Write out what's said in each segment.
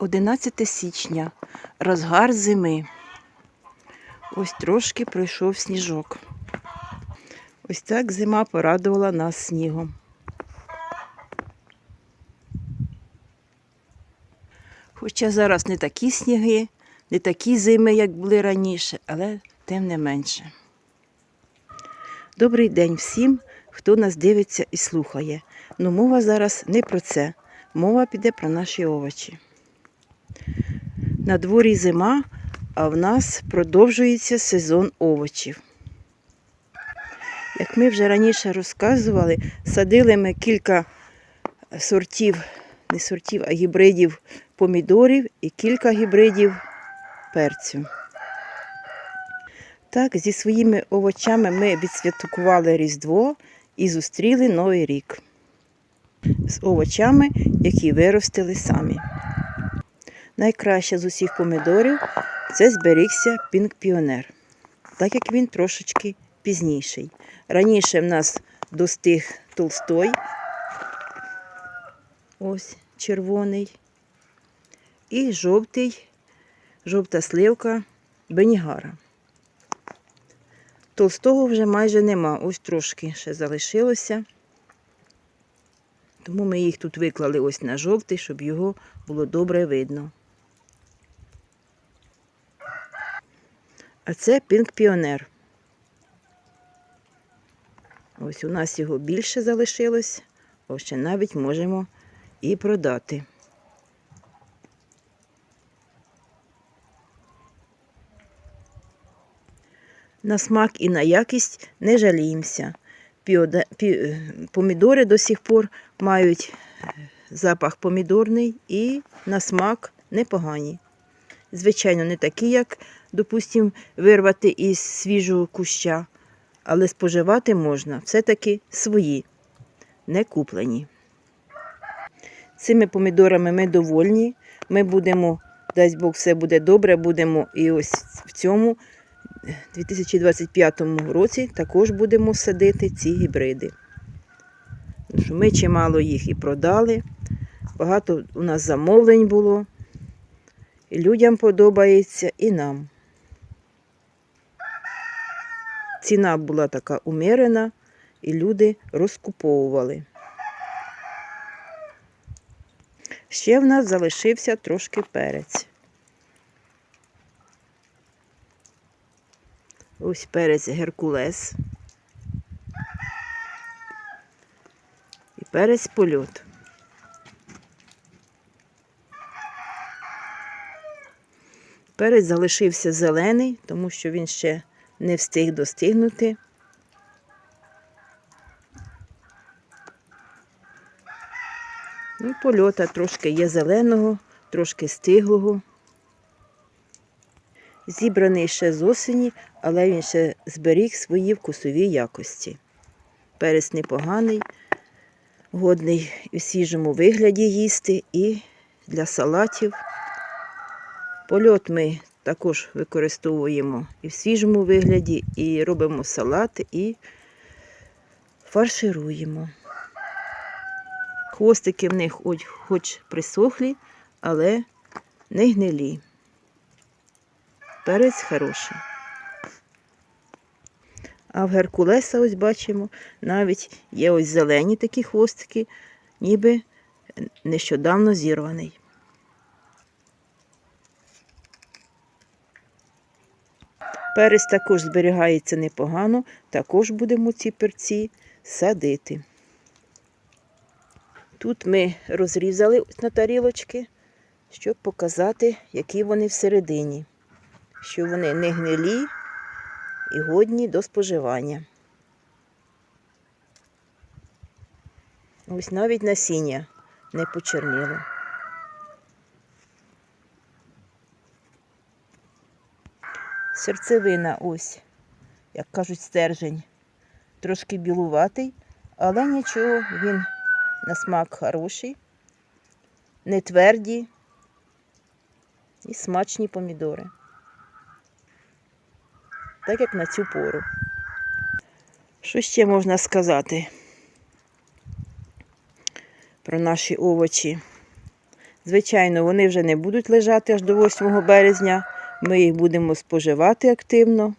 11 січня, розгар зими. Ось трошки пройшов сніжок. Ось так зима порадувала нас снігом. Хоча зараз не такі сніги, не такі зими, як були раніше, але тим не менше. Добрий день всім, хто нас дивиться і слухає. Ну, мова зараз не про це. Мова піде про наші овочі. На дворі зима, а в нас продовжується сезон овочів. Як ми вже раніше розказували, садили ми кілька сортів, не сортів, а гібридів помідорів і кілька гібридів перцю. Так, зі своїми овочами ми відсвяткували Різдво і зустріли Новий рік з овочами, які виростили самі. Найкраще з усіх помідорів це зберігся Пінк Піонер, так як він трошечки пізніший. Раніше в нас достиг Толстой, ось червоний, і жовтий, жовта сливка Бенігара. Толстого вже майже нема, ось трошки ще залишилося. Тому ми їх тут виклали ось на жовтий, щоб його було добре видно. А це Пінк Піонер. Ось у нас його більше залишилось, ось ще навіть можемо і продати. На смак і на якість не жаліємося. Пі- Помідори до сих пор мають е, запах помідорний і на смак непогані. Звичайно, не такі, як, допустимо, вирвати із свіжого куща, але споживати можна все-таки свої, не куплені. Цими помідорами ми довольні. Ми будемо, дасть Бог, все буде добре, будемо і ось в цьому 2025 році також будемо садити ці гібриди. Ми чимало їх і продали. Багато у нас замовлень було. І людям подобається, і нам. Ціна була така умерена, і люди розкуповували. Ще в нас залишився трошки перець. Ось перець Геркулес. І перець польот. Перець залишився зелений, тому що він ще не встиг достигнути. Ну, польота трошки є зеленого, трошки стиглого. Зібраний ще з осені, але він ще зберіг свої вкусові якості. Перець непоганий, годний у свіжому вигляді їсти і для салатів. Польот ми також використовуємо і в свіжому вигляді, і робимо салати, і фаршируємо. Хвостики в них хоч присохлі, але не гнилі. Перець хороший. А в Геркулеса, ось бачимо, навіть є ось зелені такі хвостики, ніби нещодавно зірваний. Перець також зберігається непогано, також будемо ці перці садити. Тут ми розрізали на тарілочки, щоб показати, які вони всередині, що вони не гнилі і годні до споживання. Ось навіть насіння не почерніло. Серцевина ось, як кажуть, стержень, трошки білуватий, але нічого, він на смак хороший, не тверді і смачні помідори. Так як на цю пору. Що ще можна сказати про наші овочі? Звичайно, вони вже не будуть лежати аж до 8 березня. Ми їх будемо споживати активно.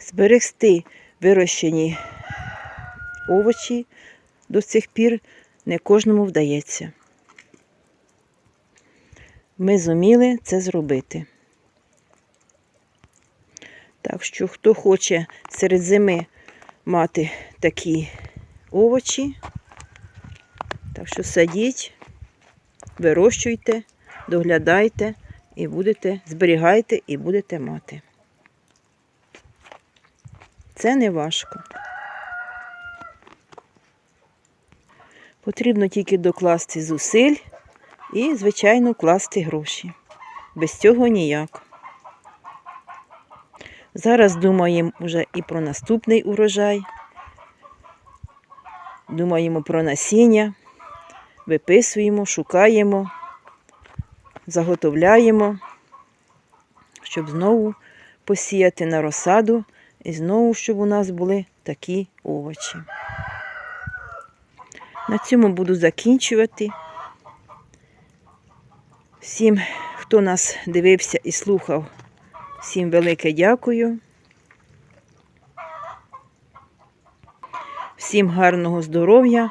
Зберегти вирощені овочі до цих пір не кожному вдається. Ми зуміли це зробити. Так що, хто хоче серед зими мати такі овочі, так що садіть, вирощуйте, доглядайте і будете, зберігайте і будете мати. Це не важко. Потрібно тільки докласти зусиль і, звичайно, вкласти гроші. Без цього ніяк. Зараз думаємо вже і про наступний урожай. Думаємо про насіння, виписуємо, шукаємо, заготовляємо, щоб знову посіяти на розсаду і знову, щоб у нас були такі овочі. На цьому буду закінчувати. Всім, хто нас дивився і слухав, всім велике дякую. Всім гарного здоров'я